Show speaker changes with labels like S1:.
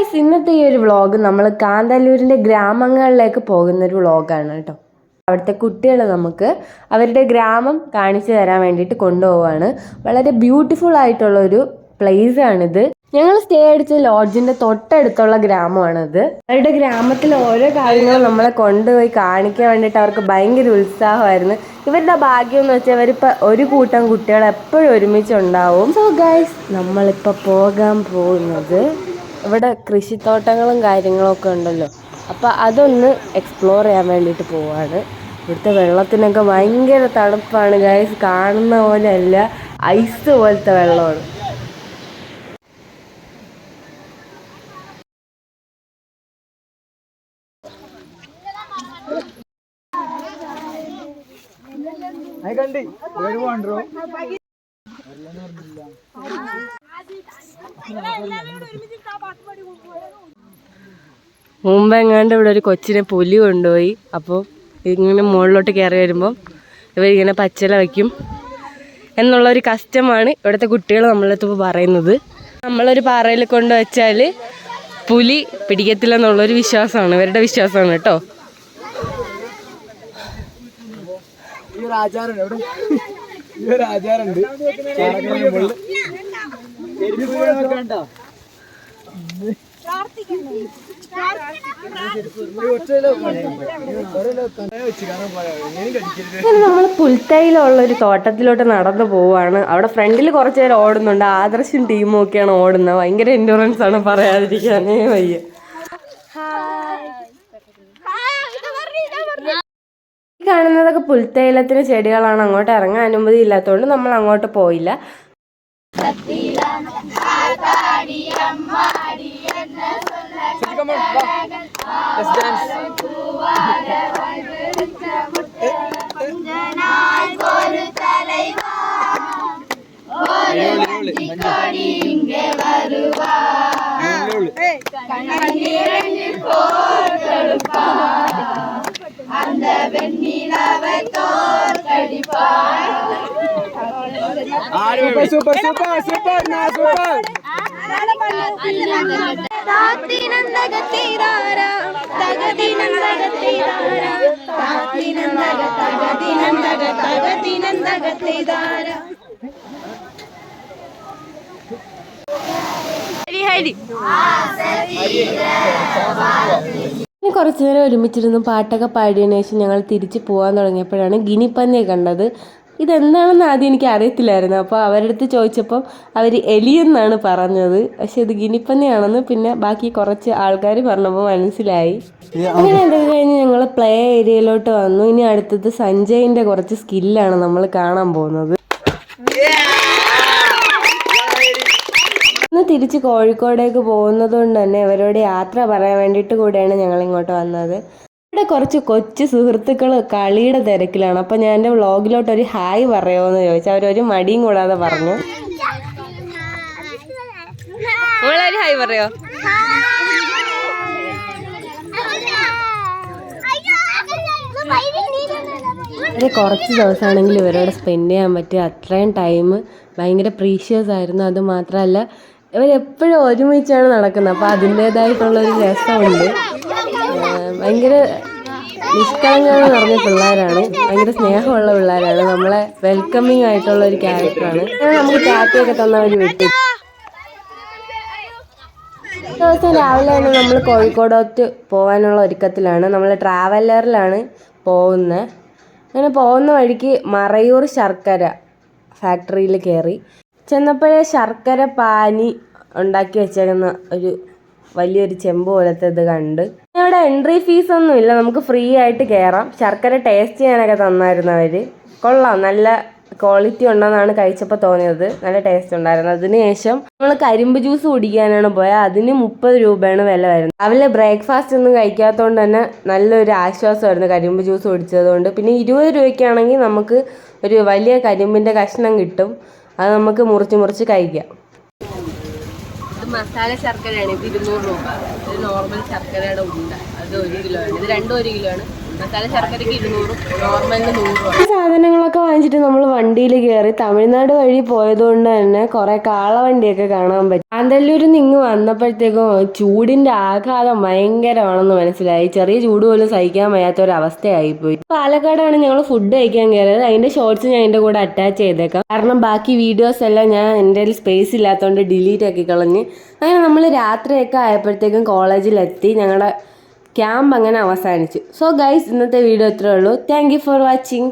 S1: Guys ഇന്നത്തെ ഈ ഒരു വ്ളോഗ് നമ്മൾ കാന്തല്ലൂരിന്റെ ഗ്രാമങ്ങളിലേക്ക് പോകുന്ന ഒരു വ്ളോഗാണ് കേട്ടോ. അവിടുത്തെ കുട്ടികൾ നമുക്ക് അവരുടെ ഗ്രാമം കാണിച്ചു തരാൻ വേണ്ടിയിട്ട് കൊണ്ടുപോവാണ്. വളരെ ബ്യൂട്ടിഫുൾ ആയിട്ടുള്ള ഒരു പ്ലേസ് ആണിത്. ഞങ്ങൾ സ്റ്റേ അടിച്ച ലോഡ്ജിന്റെ തൊട്ടടുത്തുള്ള ഗ്രാമമാണിത്. അവരുടെ ഗ്രാമത്തിൽ ഓരോ കാര്യങ്ങളും നമ്മളെ കൊണ്ടുപോയി കാണിക്കാൻ വേണ്ടിയിട്ട് അവർക്ക് ഭയങ്കര ഉത്സാഹമായിരുന്നു. ഇവരുടെ ഭാഗ്യം എന്ന് വെച്ചാൽ ഇവരിപ്പോൾ ഒരു കൂട്ടം കുട്ടികൾ എപ്പോഴും ഒരുമിച്ചുണ്ടാവും. സോ ഗൈസ് നമ്മളിപ്പോൾ പോകാൻ പോകുന്നത് ഇവിടെ കൃഷിത്തോട്ടങ്ങളും കാര്യങ്ങളൊക്കെ ഉണ്ടല്ലോ. അപ്പോൾ അതൊന്ന് എക്സ്പ്ലോർ ചെയ്യാൻ വേണ്ടിയിട്ട് പോവാണ്. ഇവിടുത്തെ വെള്ളത്തിനൊക്കെ ഭയങ്കര തണുപ്പാണ് ഗൈസ് കാണുന്ന പോലെ അല്ല ഐസ് പോലത്തെ വെള്ളമാണ്.
S2: കണ്ടി. വരുവാണ്ടോ
S1: മുമ്പെങ്ങാണ്ട് ഇവിടെ ഒരു കൊച്ചിനെ പുലി കൊണ്ടുപോയി. അപ്പോൾ ഇങ്ങനെ മുകളിലോട്ട് കയറി വരുമ്പം ഇവരിങ്ങനെ പച്ചില വയ്ക്കും എന്നുള്ള ഒരു കസ്റ്റമാണ് ഇവിടുത്തെ കുട്ടികൾ നമ്മളടുത്ത് പറയുന്നത്. നമ്മളൊരു പാറയിൽ കൊണ്ട് വെച്ചാൽ പുലി പിടിക്കത്തില്ല എന്നുള്ളൊരു വിശ്വാസമാണ്. ഇവരുടെ വിശ്വാസമാണ് കേട്ടോ.
S2: ഈ ഒരു
S1: നമ്മൾ പുൽത്തൈലുള്ള ഒരു തോട്ടത്തിലോട്ട് നടന്നു പോവാണ്. അവിടെ ഫ്രണ്ടിൽ കുറച്ച് പേര് ഓടുന്നുണ്ട്. ആദർശും ടീമും ഒക്കെയാണ് ഓടുന്നത്. ഭയങ്കര എൻഡുറൻസ് ആണ് പറയാതിരിക്കാനേ വയ്യ. കാണുന്നതൊക്കെ പുൽത്തൈലത്തിന് ചെടികളാണ്. അങ്ങോട്ട് ഇറങ്ങാൻ അനുമതി ഇല്ലാത്തതുകൊണ്ട് നമ്മൾ അങ്ങോട്ട് പോയില്ല.
S2: உள்ளம் ஆத்தாடி அம்மாடி என்ன சொல்ல Let's dance. கொஞ்ச நாள் ஒரு தலைவா ஒரு
S3: வஞ்சி
S2: கொடி இங்கே வருவா கண்ணீரில் போர் தொடுப்பா அந்த வெண்ணிலாவை தோற்கடிப்பார் super super super super super.
S1: ഇനി കുറച്ചു നേരം ഒരുമിച്ചിരുന്ന് പാട്ടൊക്കെ പാടിയതിനു ശേഷം ഞങ്ങൾ തിരിച്ചു പോകാൻ തുടങ്ങിയപ്പോഴാണ് ഗിനിപ്പന്നിയെ കണ്ടത്. ഇതെന്താണെന്ന് ആദ്യം എനിക്ക് അറിയത്തില്ലായിരുന്നു. അപ്പോൾ അവരുടെ അടുത്ത് ചോദിച്ചപ്പം അവർ എലിയെന്നാണ് പറഞ്ഞത്. പക്ഷെ ഇത് ഗിനിപ്പന്നിയാണെന്ന് പിന്നെ ബാക്കി കുറച്ച് ആൾക്കാർ പറഞ്ഞപ്പോൾ മനസ്സിലായി. അങ്ങനെ അത് കഴിഞ്ഞ് ഞങ്ങൾ പ്ലേ ഏരിയയിലോട്ട് വന്നു. ഇനി അടുത്തത് സഞ്ജയിന്റെ കുറച്ച് സ്കില്ലാണ് നമ്മൾ കാണാൻ പോകുന്നത്. ഇന്ന് തിരിച്ച് കോഴിക്കോടേക്ക് പോകുന്നത് കൊണ്ട് തന്നെ ഇവരോട് യാത്ര പറയാൻ വേണ്ടിയിട്ട് കൂടെയാണ് ഞങ്ങൾ ഇങ്ങോട്ട് വന്നത്. ഇവിടെ കുറച്ച് കൊച്ചു സുഹൃത്തുക്കൾ കളിയുടെ തിരക്കിലാണ്. അപ്പം ഞാൻ എന്റെ വ്ളോഗിലോട്ട് ഒരു ഹായ് പറയുമോ എന്ന് ചോദിച്ചു അവരൊരു മടിയും കൂടാതെ പറഞ്ഞു. നിങ്ങളൊരു ഹായ് പറയോ? ഒരു കുറച്ച് ദിവസമാണെങ്കിൽ ഇവരോട് സ്പെൻഡ് ചെയ്യാൻ പറ്റിയ അത്രയും ടൈം ഭയങ്കര പ്രീഷ്യസ് ആയിരുന്നു. അത് മാത്രമല്ല ഇവരെപ്പോഴും ഒരുമിച്ചാണ് നടക്കുന്നത്. അപ്പോൾ അതിന്റേതായിട്ടുള്ളൊരു രസമുണ്ട്. ഭയങ്കര നിഷ്കളങ്കത നിറഞ്ഞ പിള്ളേരാണ്. ഭയങ്കര സ്നേഹമുള്ള പിള്ളേരാണ്. നമ്മളെ വെൽക്കമിങ് ആയിട്ടുള്ള ഒരു ക്യാരക്ടറാണ് നമുക്ക് തന്ന ഒരു വ്യക്തി. ദിവസം രാവിലെ നമ്മൾ കോഴിക്കോടോട്ട് പോകാനുള്ള ഒരുക്കത്തിലാണ്. നമ്മൾ ട്രാവലറിലാണ് പോകുന്നത് അങ്ങനെ പോകുന്ന വഴിക്ക് മറയൂർ ശർക്കര ഫാക്ടറിയിൽ കയറി ചെന്നപ്പോഴേ ശർക്കര പാനി ഉണ്ടാക്കി വെച്ചേക്കുന്ന ഒരു വലിയൊരു ചെമ്പ് പോലത്തെ ഇത് കണ്ട് ഇവിടെ എൻട്രി ഫീസ് ഒന്നും ഇല്ല. നമുക്ക് ഫ്രീ ആയിട്ട് കയറാം ശർക്കര ടേസ്റ്റ് ചെയ്യാനൊക്കെ തന്നായിരുന്നു അവർ കൊള്ളാം. നല്ല ക്വാളിറ്റി ഉണ്ടെന്നാണ് കഴിച്ചപ്പോൾ തോന്നിയത്. നല്ല ടേസ്റ്റ് ഉണ്ടായിരുന്നു. അതിന് ശേഷം നമ്മൾ കരിമ്പ് ജ്യൂസ് കുടിക്കാനാണ് പോയത് അതിന് മുപ്പത് രൂപയാണ് വില വരുന്നത്. രാവിലെ ബ്രേക്ക്ഫാസ്റ്റ് ഒന്നും കഴിക്കാത്തതുകൊണ്ട് തന്നെ നല്ലൊരു ആശ്വാസമായിരുന്നു കരിമ്പ് ജ്യൂസ് കുടിച്ചത് കൊണ്ട് പിന്നെ ഇരുപത് രൂപയ്ക്കാണെങ്കിൽ നമുക്ക് ഒരു വലിയ കരിമ്പിന്റെ കഷ്ണം കിട്ടും. അത് നമുക്ക് മുറിച്ച് മുറിച്ച് കഴിക്കാം. മസാല ശർക്കരയാണ്. ഇത് ഇരുന്നൂറ് രൂപ. ഇത് നോർമൽ ശർക്കരയുടെ ഉണ്ട. അത് ഒരു കിലോ ആണ് ഇത് രണ്ടും ഒരു കിലോ ആണ് സാധനങ്ങളൊക്കെ വാങ്ങിച്ചിട്ട് നമ്മൾ വണ്ടിയിൽ കയറി തമിഴ്നാട് വഴി പോയതുകൊണ്ട് തന്നെ കുറെ കാളവണ്ടിയൊക്കെ കാണാൻ പറ്റും. ആന്തല്ലൂരിൽ നിന്ന് ഇങ്ങ് വന്നപ്പോഴത്തേക്കും ചൂടിന്റെ ആഘാതം ഭയങ്കരമാണെന്ന് മനസ്സിലായി. ചെറിയ ചൂട് പോലും സഹിക്കാൻ വയ്യാത്ത ഒരു അവസ്ഥയായി പോയി. പാലക്കാടാണ് ഞങ്ങൾ ഫുഡ് കഴിക്കാൻ കയറിയത്. അതിന്റെ ഷോർട്സ് ഞാൻ എന്റെ കൂടെ അറ്റാച്ച് ചെയ്തേക്കാം. കാരണം ബാക്കി വീഡിയോസ് എല്ലാം ഞാൻ എന്റെ സ്പേസ് ഇല്ലാത്തതുകൊണ്ട് ഡിലീറ്റ് ആക്കി കളഞ്ഞ്. അങ്ങനെ നമ്മൾ രാത്രിയൊക്കെ ആയപ്പോഴത്തേക്കും കോളേജിലെത്തി ഞങ്ങളുടെ ക്യാമ്പ് അങ്ങനെ അവസാനിച്ചു. സോ ഗൈസ് ഇന്നത്തെ വീഡിയോ ഇത്രേ ഉള്ളൂ. Thank for watching